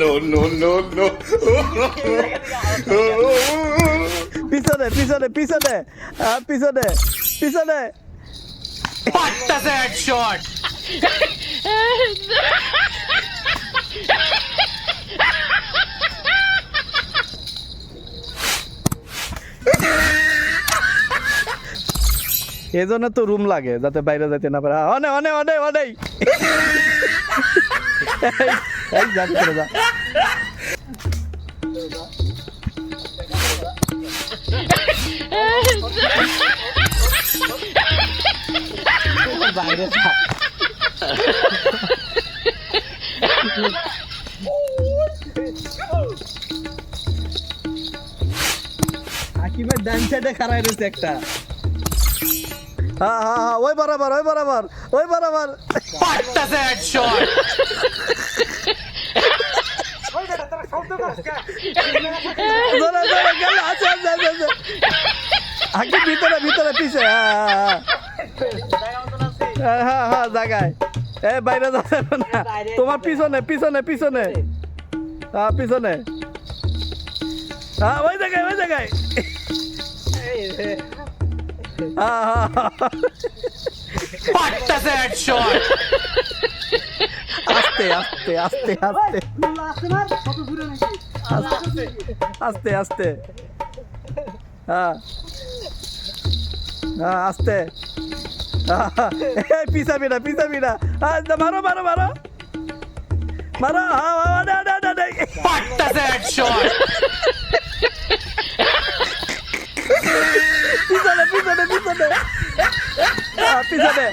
No, no, no, no. পিছনে পিছনে পিছনে পিছনে পিছনে পাট্টাতে হেডশট এই জন্য তো রুম লাগে যাতে বাইরে যেতে না পারে। অনে অনে অনে অনেই এই যা ভিতরে যা বাইরে থাক আকিবের ডান সাইডে খারাই রয়েছে একটা হ্যাঁ হ্যাঁ ওই বরাবর ওই বরাবর। ওই বরাবর পাট্টাতে হেডশট জোরে জোরে, গেল আছে আছে আছে আছে। আকি ভিতরে ভিতরে, পিছে হ্যাঁ হ্যাঁ হ্যাঁ। হ্যাঁ জায়গায়। এ, বাইরে যাবে না। তোমার পিছনে পিছনে পিছনে। হ্যাঁ পিছনে। হ্যাঁ ওই জায়গায় ওই জায়গায়। হ্যাঁ হ্যাঁ হ্যাঁ। পাট্টাতে হেডশট আস্তে আস্তে আস্তে আস্তে। আস্তে আস্তে হ্যাঁ। হ্যাঁ আস্তে। পিছাবি না পিছাবি না। মারো মারো মারো। মারো আরে। পাট্টাতে হেডশট পিছনে পিছনে পিছনে। হ্যাঁ, পিছনে।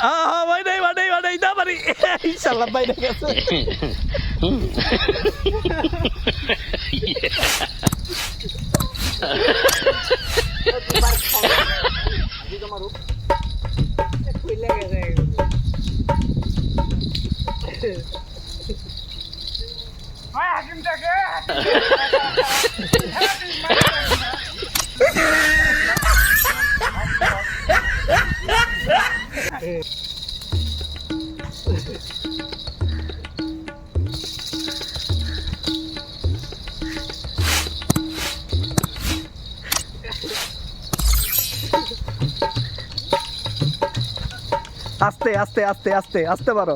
Ah, badai, badai, badai, dah bari. Insyaallah baik dah kata. Yeah. আস্তে আস্তে আস্তে আস্তে আস্তে পারো।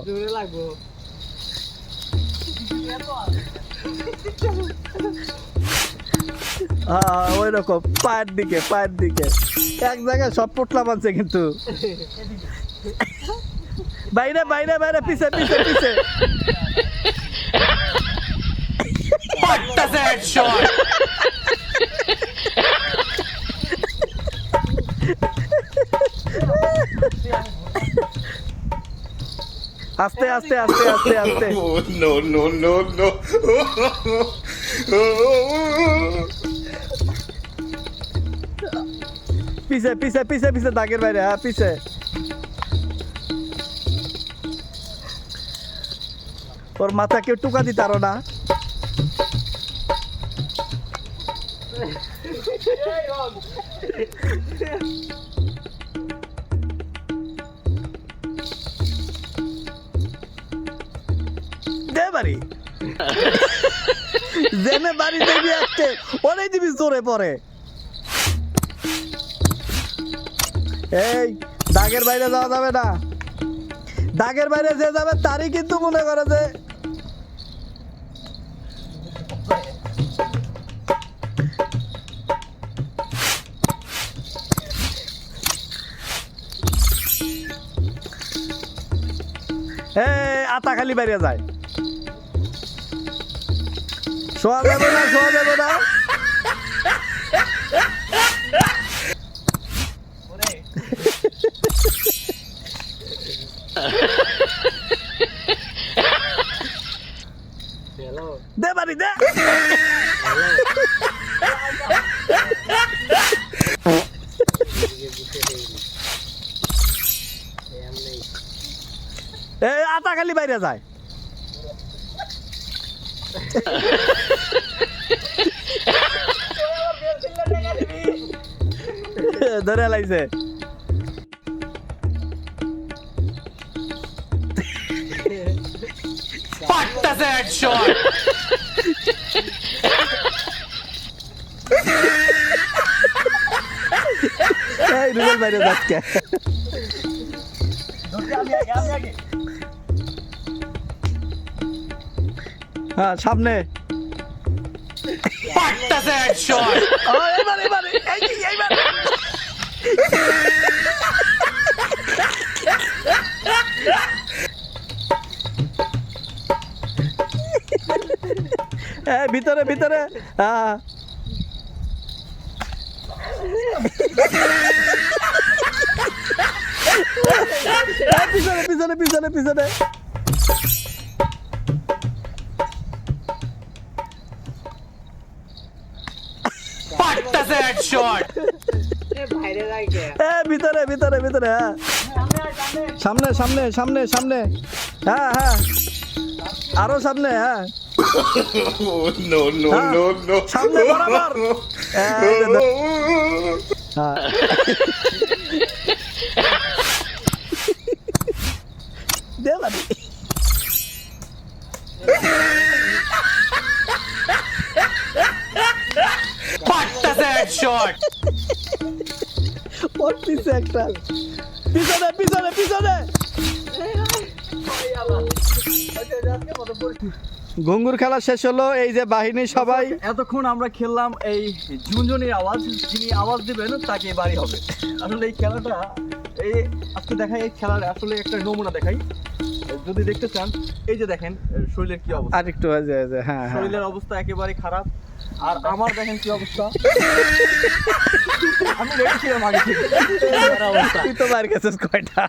হ্যাঁ ওই রকম পায়ের দিকে পায়ের দিকে। এক জায়গায় সব পোটলা বানছে কিন্তু। বাইরে বাইরে বাইরে পিছে পিছে পিছে। হেডশট আস্তে আস্তে আস্তে আস্তে আস্তে। Oh. পিছে পিছে পিছে পিছে দাগের বাইরে হ্যাঁ পিছে। ওর মাথা কেউ টুকা দিতে আরও না। বাড়ি। বাড়ি জোরে পরে। এই, দাগের বাইরে যাওয়া যাবে না। দাগের বাইরে যে যাবে তারই কিন্তু মনে করে যে এই আতা খালি বাইরে যায়। শোয়া যাবে না শোয়া যাবে না। দে বাড়ি দে। এ আটা খালি বাইরে যায়। ধরে লাইছে। পাট্টাসে হেডশট এই রুবেল বাইরে যাচ্ছে। হ্যাঁ সামনে। পাট্টাসে হেডশট ও, এবার এবার এই যে, এইবার। ভিতরে ভিতরে। হ্যাঁ পিছনে পিছনে পিছনে পিছনে। হেডশট এ ভিতরে ভিতরে ভিতরে হ্যাঁ। সামনে সামনে সামনে সামনে। হ্যাঁ হ্যাঁ। আরও সামনে হ্যাঁ। No, no, no, no. সামনে বরাবর। হ্যাঁ। হেডশট ওর পিছে একটা পিছনে পিছনে পিছনে ঘুঙ্গুর খেলা শেষ হলো এই যে বাহিনী সবাই। এতক্ষণ আমরা খেললাম এই ঝুনঝুনির আওয়াজ যিনি আওয়াজ দিবেন তাকে বাড়ি হবে। আসলে এই খেলাটা এই আজকে দেখাই এই খেলার আসলে একটা নমুনা দেখাই। যদি দেখতে চান এই যে দেখেন শরীরের কি অবস্থা। আর একটু হয়ে হ্যাঁ। শরীরের অবস্থা একেবারে খারাপ। আর আমার দেখেন কি অবস্থা। আমি রেডি ছিলাম আগে। থেকে অবস্থা তুই তো গেছিস কয়টা?